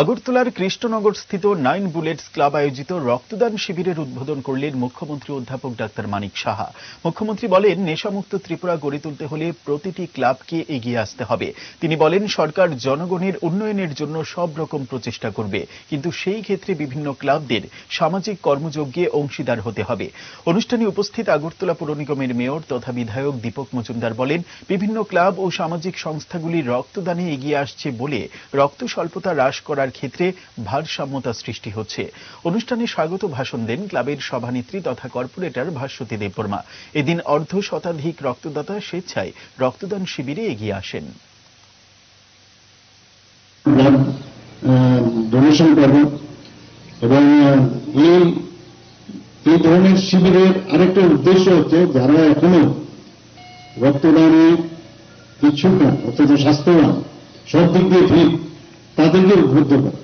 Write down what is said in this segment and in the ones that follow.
আগরতলার কৃষ্ণনগর স্থিত nine bullets club আয়োজিত রক্তদান শিবিরের উদ্বোধন করলেন মুখ্যমন্ত্রী অধ্যাপক ডাক্তার মানিক সাহা। মুখ্যমন্ত্রী বলেন, নেশামুক্ত ত্রিপুরা গড়ে তুলতে হলে প্রতিটি ক্লাবকে এগিয়ে আসতে হবে। তিনি বলেন, সরকার জনগণের উন্নয়নের জন্য সব রকম প্রচেষ্টা করবে, কিন্তু সেই ক্ষেত্রে বিভিন্ন ক্লাবদের সামাজিক কর্মযজ্ঞে অংশীদার হতে হবে। অনুষ্ঠানে উপস্থিত আগরতলা পৌর নিগমের মেয়র তথা বিধায়ক দীপক মজুমদার বলেন, বিভিন্ন ক্লাব ও সামাজিক সংস্থাগুলি রক্তদানে এগিয়ে আসছে বলে রক্ত স্বল্পতা হ্রাস করার ক্ষেত্রে ভারসাম্যতা সৃষ্টি হচ্ছে। অনুষ্ঠানে স্বাগত ভাষণ দেন ক্লাবের সভানেত্রী তথা কর্পোরেটর ভাস্বতী দেববর্মা। এদিন অর্ধ শতাধিক রক্তদাতা স্বেচ্ছায় রক্তদান শিবিরে এগিয়ে আসেন। ডোনেশন করব এবং এই ধরনের শিবিরের আরেকটা উদ্দেশ্য হচ্ছে যারা এখনও রক্তদানে ইচ্ছুক না অথচ স্বাস্থ্যবান, সব দিক দিয়ে ঠিক তাদেরকে উদ্বুদ্ধ করা।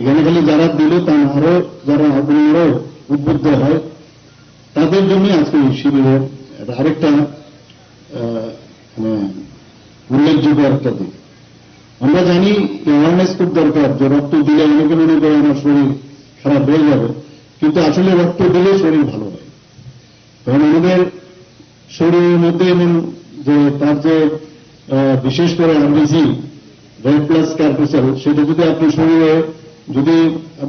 এখানে খালি যারা দিল, তা আরও যারা আরও উদ্বুদ্ধ হয়, তাদের জন্যই আজকে এই শিবিরের আরেকটা মানে উল্লেখযোগ্য একটা দিক আমরা জানি অ্যাওয়ারনেস খুব দরকার, যে রক্ত দিলে অনেকে মনে করে আমার শরীর খারাপ হয়ে যাবে, কিন্তু আসলে রক্ত দিলে শরীর ভালো হয়। কারণ আমাদের শরীরের মধ্যে এমন যে তার যে বিশেষ করে আরবিসি রেড প্লাস ক্যারপোসেল সেটা যদি আপনি শরীরে যদি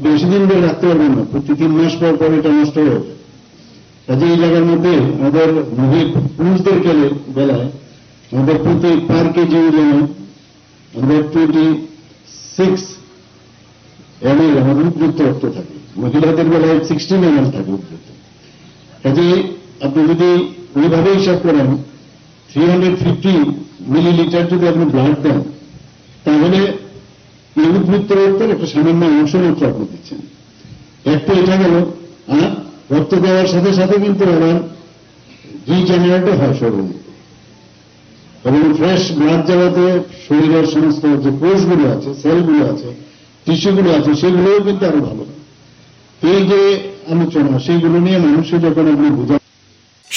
বেশি দিন ধরে রাখতে পারবেন না, প্রতি তিন মাস পর পর এটা নষ্ট হয়ে যাবে। কাজে এই জায়গার মধ্যে আমাদের মহিলা পুরুষদের গেলে বেলায় আমাদের প্রতি পার কেজি ওজনে আমাদের টোয়েন্টি সিক্স এম এল আমাদের উদ্বৃত্ত রক্ত থাকে। মহিলাদের বেলায় সিক্সটিন এম এল থাকে উদ্বৃত্ত। কাজে আপনি যদি ওইভাবে হিসাব করেন থ্রি হান্ড্রেড ফিফটি মিলিলিটার যদি আপনি ব্লাড দেন এই উদ্বৃত্ত রক্তের একটা সামান্য অংশ মাত্র আপনি দিচ্ছেন একটা এটা গেল আর রক্ত দেওয়ার সাথে সাথে কিন্তু আবার রিজেনারেটও হয় শরীরে এবং ফ্রেশ ব্লাড যাওয়াতে শরীরের সমস্ত যে কোষগুলো আছে সেলগুলো আছে টিস্যুগুলো আছে, সেগুলোও কিন্তু আরও ভালো। হয়। এই যে আলোচনা সেইগুলো নিয়ে মানুষকে যখন আপনি বোঝা